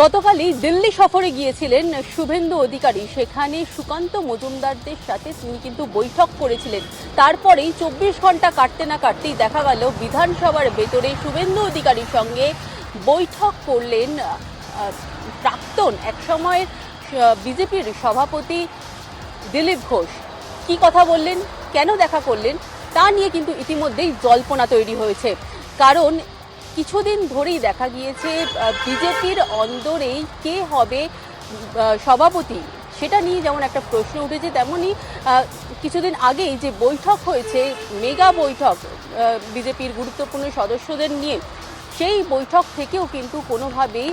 গতকালই দিল্লি সফরে গিয়েছিলেন শুভেন্দু অধিকারী। সেখানে সুকান্ত মজুমদারদের সাথে তিনি কিন্তু বৈঠক করেছিলেন। তারপরেই চব্বিশ ঘণ্টা কাটতে না কাটতেই দেখা গেল বিধানসভার ভেতরে শুভেন্দু অধিকারীর সঙ্গে বৈঠক করলেন প্রাক্তন একসময়ের বিজেপির সভাপতি দিলীপ ঘোষ। কি কথা বললেন? কেন দেখা করলেন? তা নিয়ে কিন্তু ইতিমধ্যেই জল্পনা তৈরি হয়েছে। কারণ কিছুদিন ধরেই দেখা গিয়েছে বিজেপির অন্দরেই কে হবে সভাপতি? সেটা নিয়ে যেমন একটা প্রশ্ন উঠেছে তেমনই কিছুদিন আগেই যে বৈঠক হয়েছে, মেগা বৈঠক বিজেপির গুরুত্বপূর্ণ সদস্যদের নিয়ে, সেই বৈঠক থেকেও কিন্তু কোনোভাবেই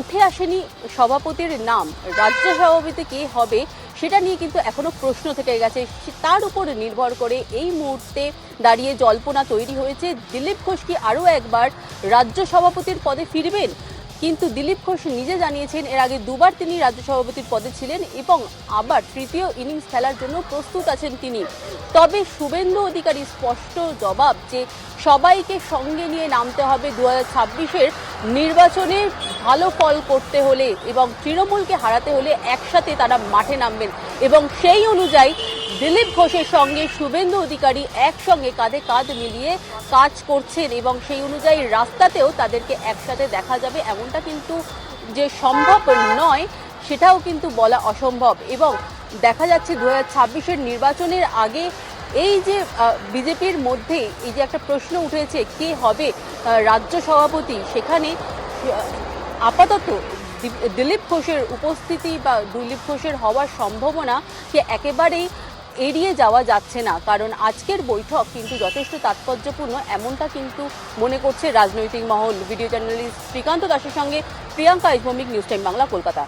উঠে আসেনি সভাপতির নাম। রাজ্য সভাপতি কে হবে সেটা নিয়ে কিন্তু এখনও প্রশ্ন থেকে গেছে। তার উপর নির্ভর করে এই মুহূর্তে দাঁড়িয়ে জল্পনা তৈরি হয়েছে। দিলীপ ঘোষ কি আরও একবার রাজ্য সভাপতির পদে ফিরবেন? কিন্তু দিলীপ ঘোষ নিজে জানিয়েছেন, এর আগে দুবার তিনি রাজ্য সভাপতির পদে ছিলেন এবং আবার তৃতীয় ইনিংস খেলার জন্য প্রস্তুত আছেন তিনি। তবে শুভেন্দু অধিকারী স্পষ্ট জবাব যে সবাইকে সঙ্গে নিয়ে নামতে হবে দু হাজার নির্বাচনে ভালো ফল করতে হলে এবং তৃণমূলকে হারাতে হলে একসাথে তারা মাঠে নামবেন এবং সেই অনুযায়ী দিলীপ ঘোষের সঙ্গে শুভেন্দু অধিকারী একসঙ্গে কাঁধে কাঁধ মিলিয়ে কাজ করছেন এবং সেই অনুযায়ী রাস্তাতেও তাদেরকে একসাথে দেখা যাবে এমনটা কিন্তু যে সম্ভব নয়, সেটাও কিন্তু বলা অসম্ভব। এবং দেখা যাচ্ছে দু হাজার নির্বাচনের আগে এই যে বিজেপির মধ্যে এই যে একটা প্রশ্ন উঠেছে, কে হবে রাজ্য সভাপতি, সেখানে আপাতত দিলীপ ঘোষের উপস্থিতি বা দিলীপ ঘোষের হওয়ার সম্ভাবনা কে একেবারেই এড়িয়ে যাওয়া যাচ্ছে না। কারণ আজকের বৈঠক কিন্তু যথেষ্ট তাৎপর্যপূর্ণ, এমনটা কিন্তু মনে করছে রাজনৈতিক মহল। ভিডিও জার্নালিস্ট শ্রীকান্ত দাসের সঙ্গে প্রিয়াঙ্কা ইসমিক নিউজ টাইম বাংলা, কলকাতা।